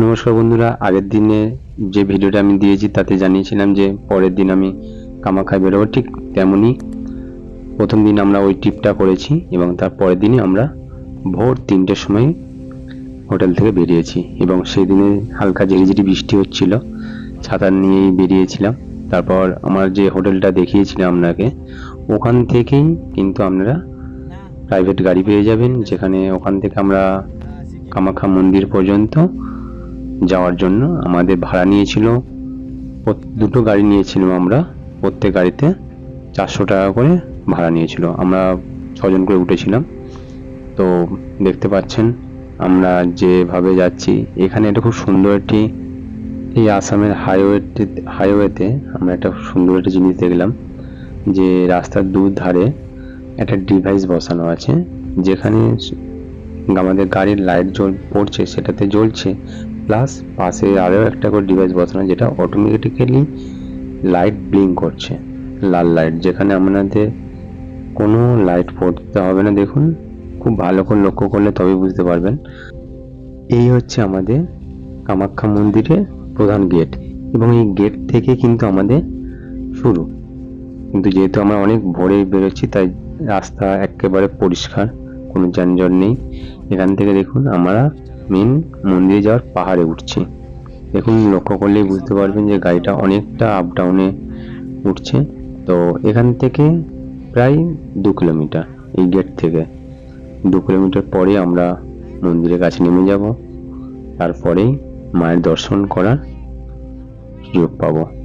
নমস্কার বন্ধুরা, আগের দিনে যে ভিডিওটা আমি দিয়েছি তাতে জানিয়েছিলাম যে পরের দিন আমি কামাখায় বেরোবো ঠিক তেমনই। প্রথম দিন আমরা ওই ট্রিপটা করেছি এবং তার পরের দিনই আমরা ভোর তিনটের সময় হোটেল থেকে বেরিয়েছি এবং সেই দিনে হালকা ঝিরিঝিরি বৃষ্টি হচ্ছিল, ছাতা নিয়েই বেরিয়েছিলাম। তারপর আমার যে হোটেলটা দেখিয়েছিলাম আপনাকে, ওখান থেকেই কিন্তু আপনারা প্রাইভেট গাড়ি পেয়ে যাবেন, যেখানে ওখান থেকে আমরা কামাখ্যা মন্দির পর্যন্ত যাওয়ার জন্য আমাদের ভাড়া নিয়েছিল। দুটো গাড়ি নিয়েছিলাম আমরা। প্রত্যেক গাড়িতে চারশো টাকা করে ভাড়া নিয়েছিল। আমরা ছজন করে উঠেছিলাম। তো দেখতে পাচ্ছেন, আমরা যেভাবে যাচ্ছি, এখানে একটা খুব সুন্দর একটি, এই আসামের হাইওয়েতে হাইওয়েতে আমরা একটা সুন্দর একটা জিনিস দেখলাম যে রাস্তার দু ধারে একটা ডিভাইস বসানো আছে, যেখানে আমাদের গাড়ির লাইট জ্বল, পড়ছে, সেটাতে জ্বলছে। প্লাস পাশে আরও একটা করে ডিভাইস বসানো যেটা অটোমেটিক্যালি লাইট ব্লিঙ্ক করছে। লাল লাইট যেখানে আপনাদের কোনো লাইট পড়তে হবে না। দেখুন, খুব ভালো করে লক্ষ্য করলে তবেই বুঝতে পারবেন। এই হচ্ছে আমাদের কামাখ্যা মন্দিরের প্রধান গেট এবং এই গেট থেকে কিন্তু আমাদের শুরু। কিন্তু যেহেতু আমরা অনেক ভোরে বেরোচ্ছি, তাই রাস্তা একেবারে পরিষ্কার, কোনো যানজট নেই। এখান থেকে দেখুন, আমরা মেন মন্দিরে যাওয়ার পাহাড়ে উঠছি। দেখুন লক্ষ্য করলেই বুঝতে পারবেন যে গাড়িটা অনেকটা আপ ডাউনে উঠছে। তো এখান থেকে প্রায় দু কিলোমিটার এই গেট থেকে। দু কিলোমিটার পরে আমরা মন্দিরের কাছে নেমে যাব। তারপরেই মায়ের দর্শন করার সুযোগ পাবো।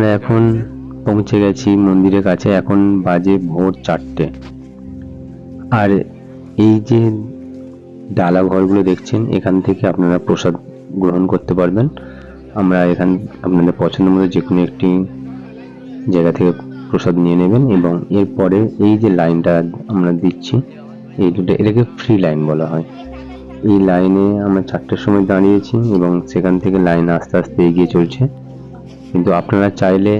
আমরা এখন পৌঁছে গেছি মন্দিরের কাছে, এখন বাজে ভোর চারটে। আর এই যে ডালা ঘরগুলো দেখছেন, এখান থেকে আপনারা প্রসাদ গ্রহণ করতে পারবেন। আমরা এখান, আপনাদের পছন্দ মতো যে কোনো একটি জায়গা থেকে প্রসাদ নিয়ে নেবেন এবং এরপরে এই যে লাইনটা আমরা দিচ্ছি, এই দুটো, এটাকে ফ্রি লাইন বলা হয়। এই লাইনে আমরা চারটের সময় দাঁড়িয়েছি এবং সেখান থেকে লাইন আস্তে আস্তে এগিয়ে চলছে। কিন্তু আপনারা চাইলে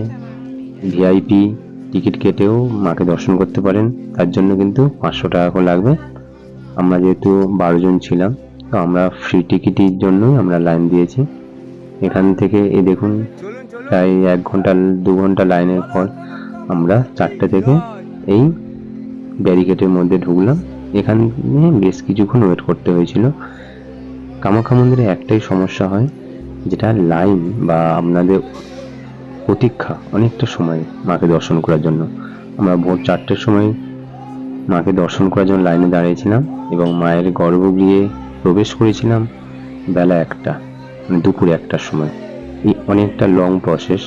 ভিআইপি টিকিট কেটেও মাকে দর্শন করতে পারেন। তার জন্য কিন্তু পাঁচশো টাকা করে লাগবে। আমরা যেহেতু বারো জন ছিলাম, তো আমরা ফ্রি টিকিটের জন্যই আমরা লাইন দিয়েছি। এখান থেকে এই দেখুন, প্রায় এক ঘণ্টা, দু ঘণ্টা লাইনের পর আমরা চারটে থেকে এই ব্যারিকেডের মধ্যে ঢুকলাম। এখানে বেশ কিছুক্ষণ ওয়েট করতে হয়েছিল। কামাখ্যা মন্দিরে একটাই সমস্যা হয়, যেটা লাইন বা আপনাদের প্রতীক্ষা অনেকটা সময় মাকে দর্শন করার জন্য। আমরা ভোর চারটের সময় মাকে দর্শন করার জন্য লাইনে দাঁড়িয়েছিলাম এবং মায়ের গর্ভগৃহে প্রবেশ করেছিলাম বেলা একটা মানে দুপুর একটার সময়। এই অনেকটা লং প্রসেস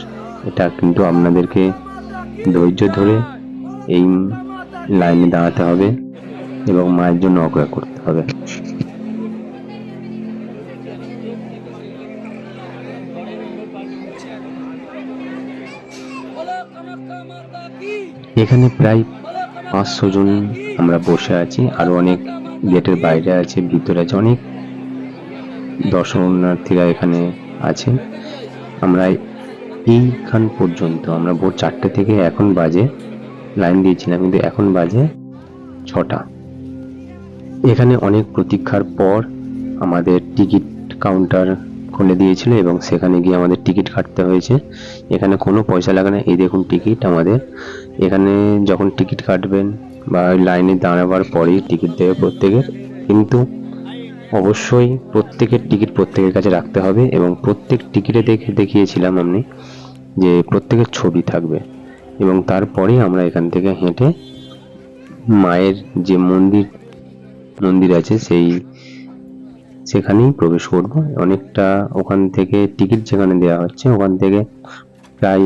এটা কিন্তু আপনাদেরকে ধৈর্য ধরে এই লাইনে দাঁড়াতে হবে এবং মায়ের জন্য অপেক্ষা করতে হবে। এখানে প্রায় পাঁচশো জন আমরা বসে আছি, আরও অনেক গেটের বাইরে আছে, ভিতরে আছে অনেক দর্শনার্থীরা এখানে আছে। আমরা এইখান পর্যন্ত, আমরা ভোর চারটে থেকে এখন বাজে, লাইন দিয়েছিলাম কিন্তু এখন বাজে ছটা। এখানে অনেক প্রতীক্ষার পর আমাদের টিকিট কাউন্টার খুলে দিয়েছিল এবং সেখানে গিয়ে আমাদের টিকিট কাটতে হয়েছে। এখানে কোনো পয়সা লাগে না, এই দেখুন টিকিট আমাদের। এখানে যখন টিকিট কাটবেন বা লাইনে দাঁড়াবার পরেই টিকিট দেবে প্রত্যেকের, কিন্তু অবশ্যই প্রত্যেকের টিকিট প্রত্যেকের কাছে রাখতে হবে এবং প্রত্যেক টিকিটে দেখে দেখিয়েছিলাম আমি যে প্রত্যেকের ছবি থাকবে এবং তারপরেই আমরা এখান থেকে হেঁটে মায়ের যে মন্দির মন্দির আছে সেই, সেখানেই প্রবেশ করব। অনেকটা ওখান থেকে টিকিট যেখানে দেওয়া হচ্ছে, ওখান থেকে প্রায়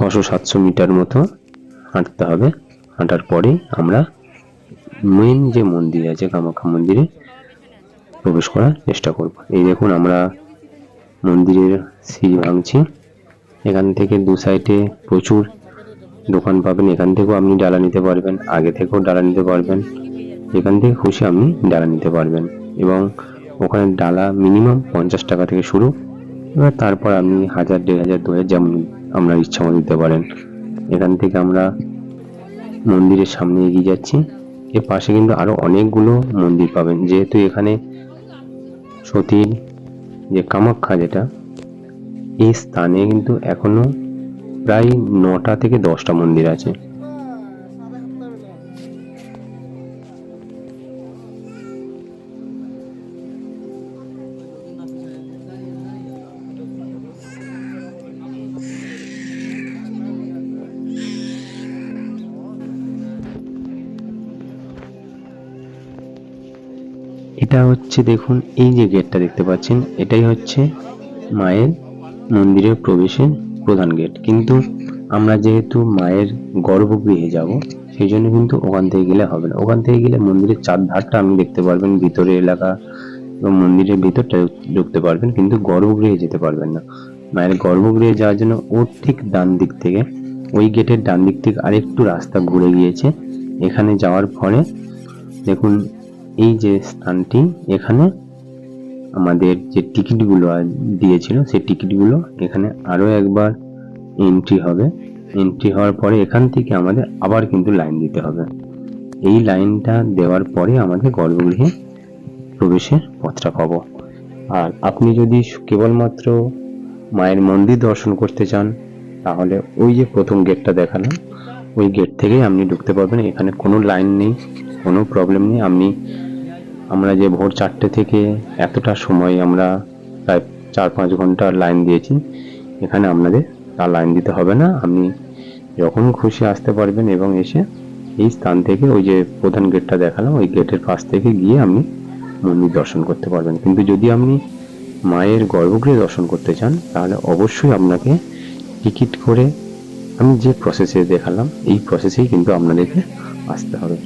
ছশো সাতশো মিটার মতো হাঁটতে হবে। হাঁটার পরেই আমরা মেন যে মন্দির আছে, কামাখ্যা মন্দিরে প্রবেশ করার চেষ্টা করব। এই দেখুন আমরা মন্দিরের সিঁড়ি ভাঙছি। এখান থেকে দু সাইডে প্রচুর দোকান পাবেন। এখান থেকেও আপনি ডালা নিতে পারবেন, আগে থেকেও ডালা নিতে পারবেন। এখান থেকে খুশি আপনি ডালা নিতে পারবেন এবং ওখানে ডালা মিনিমাম পঞ্চাশ টাকা থেকে শুরু। এবার তারপর আপনি হাজার, দেড় হাজার দু হাজার যেমন আপনার ইচ্ছা মতো দিতে পারেন। এখান থেকে আমরা মন্দিরের সামনে এগিয়ে যাচ্ছি। এর পাশে কিন্তু আরও অনেকগুলো মন্দির পাবেন। যেহেতু এখানে সতীর যে কামাখ্যা যেটা, এই স্থানে কিন্তু এখনও প্রায় নটা থেকে দশটা মন্দির আছে। এটা হচ্ছে দেখুন, এই যে গেটটা দেখতে পাচ্ছেন, এটাই হচ্ছে মায়ের মন্দিরের প্রবেশের প্রধান গেট কিন্তু আমরা যেহেতু মায়ের গর্ভগৃহে যাব, সেই জন্য কিন্তু ওখান থেকে গেলে হবে না। ওখান থেকে গেলে মন্দিরের চার ধারটা আপনি দেখতে পারবেন, ভিতরে এলাকা এবং মন্দিরের ভিতরটা ঢুকতে পারবেন, কিন্তু গর্ভগৃহে যেতে পারবেন না। মায়ের গর্ভগৃহে যাওয়ার জন্য ওর ঠিক ডান দিক থেকে, ওই গেটের ডান দিক থেকে আরেকটু রাস্তা ঘুরে গিয়েছে। এখানে যাওয়ার পরে দেখুন এই যে স্থানটি, এখানে আমাদের যে টিকিটগুলো দিয়েছিল, সেই টিকিটগুলো এখানে আরও একবার এন্ট্রি হবে। এন্ট্রি হওয়ার পরে এখান থেকে আমাদের আবার কিন্তু লাইন দিতে হবে। এই লাইনটা দেওয়ার পরে আমাদের গর্ভগৃহে প্রবেশের পথটা পাবো। আর আপনি যদি কেবলমাত্র মায়ের মন্দির দর্শন করতে চান, তাহলে ওই যে প্রথম গেটটা দেখালাম ওই গেট থেকেই আপনি ঢুকতে পারবেন। এখানে কোনো লাইন নেই, কোনো প্রবলেম নেই। আপনি, আমরা যে ভোর চারটে থেকে এতটা সময় আমরা প্রায় চার পাঁচ ঘণ্টা লাইন দিয়েছি, এখানে আপনাদের তার লাইন দিতে হবে না। আপনি যখন খুশি আসতে পারবেন এবং এসে এই স্থান থেকে ওই যে প্রধান গেটটা দেখালাম, ওই গেটের পাশ থেকে গিয়ে আপনি মন্দির দর্শন করতে পারবেন। কিন্তু যদি আপনি মায়ের গর্ভগৃহে দর্শন করতে চান, তাহলে অবশ্যই আপনাকে টিকিট করে আমি যে প্রসেসে দেখালাম এই প্রসেসেই কিন্তু আপনাদেরকে আসতে হবে।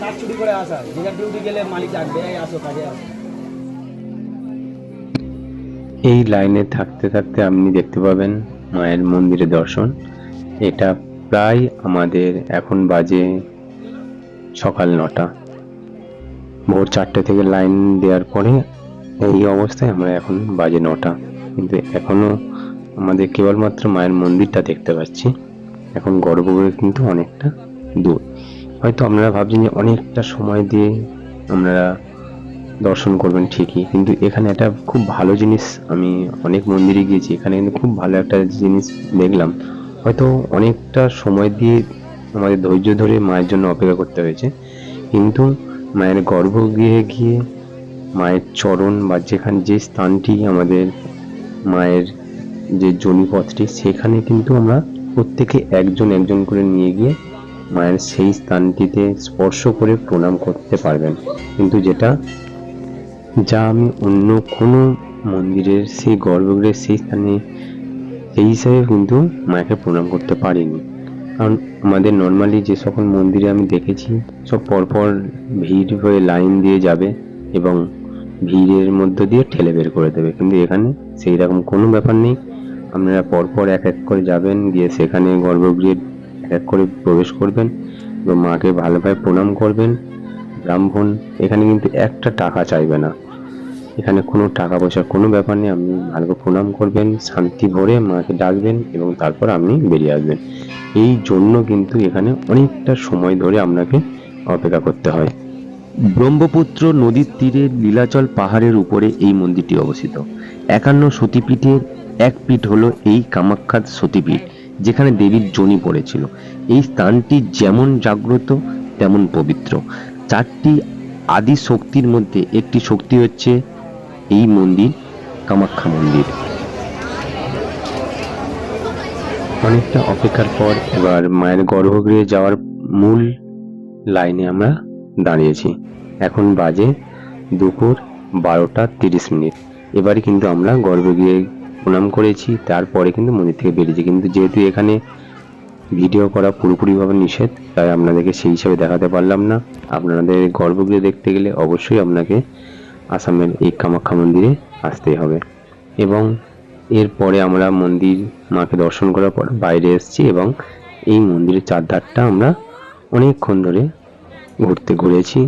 কাজ চুরি করে আসা ডিউটি গেলে মালিক ডাকবে আসো কাজে আসো এই লাইনে থাকতে থাকতে আপনি দেখতে পাবেন মায়ের মন্দিরে দর্শন। এটা প্রায় আমাদের এখন বাজে সকাল নটা। ভোর চারটে থেকে লাইন দেওয়ার পরে এই অবস্থায় আমরা এখন বাজে নটা। কিন্তু এখনও আমাদের কেবলমাত্র মায়ের মন্দিরটা দেখতে পাচ্ছি। এখন গর্ভগৃহ কিন্তু অনেকটা দূর। হয়তো আপনারা ভাবছেন যে অনেকটা সময় দিয়ে আপনারা দর্শন করবেন ঠিকই, কিন্তু এখানে একটা খুব ভালো জিনিস আমি অনেক মন্দিরে গিয়েছি, এখানে কিন্তু খুব ভালো একটা জিনিস দেখলাম। হয়তো অনেকটা সময় দিয়ে আমাদের ধৈর্য ধরে মায়ের জন্য অপেক্ষা করতে হয়েছে। কিন্তু মায়ের গর্ভগৃহে গিয়ে মায়ের চরণ বা যেখানে যে স্থানটি আমাদের মায়ের যে জনিপথটি, সেখানে কিন্তু আমরা প্রত্যেকে একজন একজন করে নিয়ে গিয়ে মায়ের সেই স্থানটিতে স্পর্শ করে প্রণাম করতে পারবেন। কিন্তু যেটা, যা আমি অন্য কোনো মন্দিরের সেই গর্ভগৃহের সেই স্থানে, সেই হিসাবে কিন্তু মাকে প্রণাম করতে পারিনি। কারণ আমাদের নর্মালি যে সকল মন্দিরে আমি দেখেছি, সব পরপর ভিড় হয়ে লাইন দিয়ে যাবে এবং ভিড়ের মধ্য দিয়ে ঠেলে বের করে দেবে। কিন্তু এখানে সেই রকম কোনো ব্যাপার নেই। আপনারা পরপর এক এক করে যাবেন, গিয়ে সেখানে গর্ভগৃহে এক এক করে প্রবেশ করবেন এবং মাকে ভালোভাবে প্রণাম করবেন। ব্রাহ্মণ, এখানে কিন্তু একটা টাকা চাইবে না। এখানে কোনো টাকা পয়সার কোনো ব্যাপার নেই। আপনি করে প্রণাম করবেন, শান্তি ভরে মাকে ডাকবেন এবং তারপর আপনি বেরিয়ে আসবেন। এই জন্য কিন্তু এখানে অনেকটা সময় ধরে আপনাকে অপেক্ষা করতে হয়। ব্রহ্মপুত্র নদীর তীরে নীলাচল পাহাড়ের উপরে এই মন্দিরটি অবস্থিত। একান্ন সতীপীঠের এক পীঠ হলো এই কামাখ্যার সতীপীঠ, যেখানে দেবীর জনি পড়েছিল। এই স্থানটি যেমন জাগ্রত, তেমন পবিত্র। চারটি আদি শক্তির মধ্যে একটি শক্তি হচ্ছে এই মন্দির কামাখ্যা মন্দির। অনেকটা অপেক্ষার পর এবার মায়ের গর্ভগৃহে যাওয়ার মূল লাইনে আমরা দাঁড়িয়েছি। এখন বাজে দুপুর বারোটা তিরিশ মিনিট। এবারে কিন্তু আমরা গর্ভগৃহে প্রণাম করেছি, তারপরে কিন্তু মন্দির থেকে বেরিয়েছি। কিন্তু যেহেতু এখানে ভিডিও করা পুরোপুরিভাবে নিষেধ, তাই আপনাদেরকে সেই হিসাবে দেখাতে পারলাম না। আপনাদের গর্ভগৃহে দেখতে গেলে অবশ্যই আপনাকে আসামের এই কামাখ্যা মন্দিরে আসতেই হবে। এবং এরপরে আমরা মন্দির মাকে দর্শন করার পর বাইরে এসেছি এবং এই মন্দিরের চারধারটা আমরা অনেকক্ষণ ধরে ঘুরতে ঘুরেছি।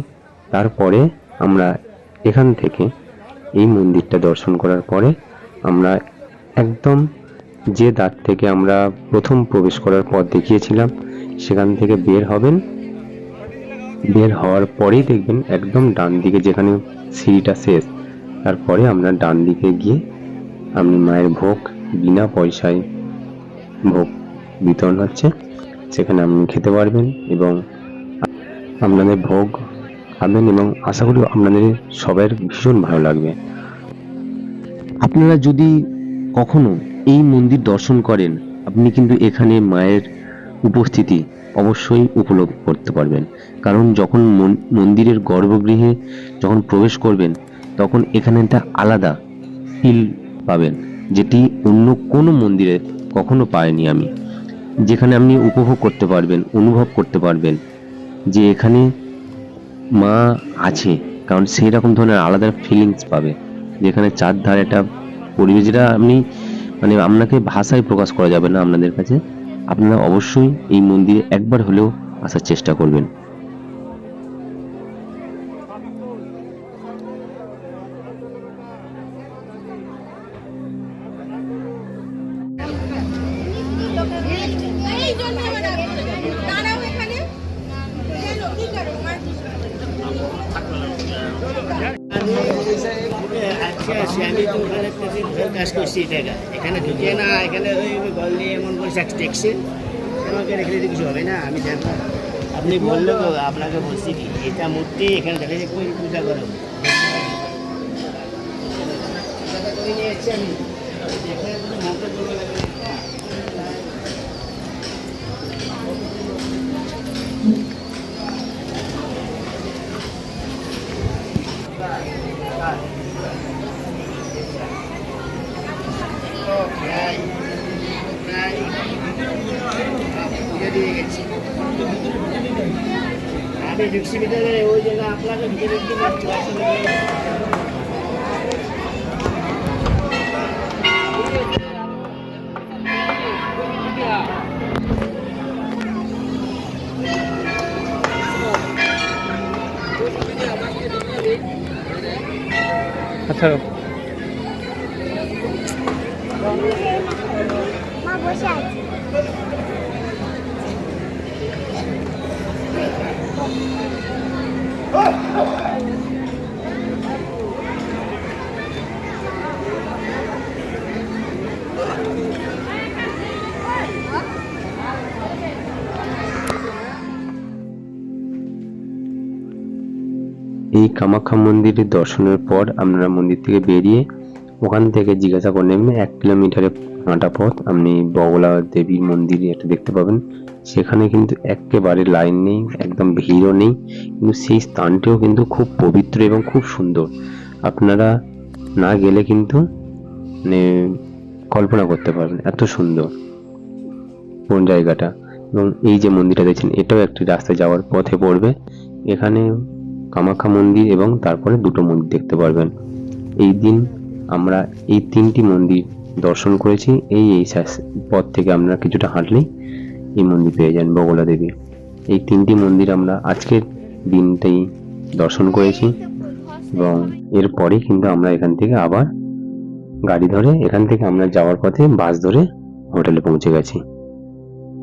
তারপরে আমরা এখান থেকে এই মন্দিরটা দর্শন করার পরে আমরা একদম যে দ্বার থেকে আমরা প্রথম প্রবেশ করার পর দেখিয়েছিলাম, সেখান থেকে বের হবেন। বের হওয়ার পরেই দেখবেন একদম ডান দিকে যেখানে সিঁড়িটা শেষ। তারপরে আমরা ডান দিকে গিয়ে আপনি মায়ের ভোগ বিনা পয়সায় ভোগ বিতরণ হচ্ছে, সেখানে আপনি খেতে পারবেন এবং আপনাদের ভোগ খাবেন এবং আশা করি আপনাদের সবার ভীষণ ভালো লাগবে। আপনারা যদি কখনো এই মন্দির দর্শন করেন, আপনি কিন্তু এখানে মায়ের উপস্থিতি অবশ্যই উপলব্ধ করতে পারবেন। কারণ যখন মন- মন্দিরের গর্ভগৃহে যখন প্রবেশ করবেন, তখন এখানে একটা আলাদা ফিল পাবেন, যেটি অন্য কোনো মন্দিরে কখনো পাইনি আমি। যেখানে আপনি উপভোগ করতে পারবেন, অনুভব করতে পারবেন যে এখানে মা আছে। কারণ সেই রকম ধরনের আলাদা ফিলিংস পাবে। যেখানে চারধারে একটা পরিবেশ যেটা আপনি মানে আপনাকে ভাষায় প্রকাশ করা যাবে না আপনাদের কাছে। আপনারা অবশ্যই এই মন্দিরে একবার হলেও আসার চেষ্টা করবেন। আজকে আছে, আমি তো ওখানে কাজ করছি টাকা এখানে ঢুকে না, এখানে ওই গল এমন করে ট্যাক্সি আমাকে রেখে দিতে কিছু হবে না, আমি জানব। আপনি বলল তো, আপনাকে বলছি কি, এটা মূর্তি এখানে দেখা যায় কই পূজা করো? আমি এখানে আমি ঢুকছি ভিতরে ওই জন্য আপনাকে ভিতরে একটু মা বসে আছে এই কামাখ্যা মন্দিরের দর্শনের পর আপনারা মন্দির থেকে বেরিয়ে ওখান থেকে জিজ্ঞাসা করে নেবেন এক কিলোমিটারের হাঁটা পথ আপনি বগলা দেবীর মন্দির এটা দেখতে পাবেন। সেখানে কিন্তু একেবারে লাইন নেই, একদম ভিড়ও নেই, কিন্তু সেই স্থানটিও কিন্তু খুব পবিত্র এবং খুব সুন্দর। আপনারা না গেলে কিন্তু মানে কল্পনা করতে পারবেন এত সুন্দর কোন জায়গাটা। এবং এই যে মন্দিরটা দেখছেন, এটাও একটি রাস্তায় যাওয়ার পথে পড়বে। এখানে কামাখ্যা মন্দির এবং তারপরে দুটো মন্দির দেখতে পারবেন। এই দিন আমরা এই তিনটি মন্দির দর্শন করেছি, এই এই পথ থেকে আমরা কিছুটা হাঁটলেই এই মন্দির পেয়ে যান বগলা দেবী। এই তিনটি মন্দির আমরা আজকের দিনটাই দর্শন করেছি এবং এরপরে কিন্তু আমরা এখান থেকে আবার গাড়ি ধরে এখান থেকে আমরা যাওয়ার পথে বাস ধরে হোটেলে পৌঁছে গেছি।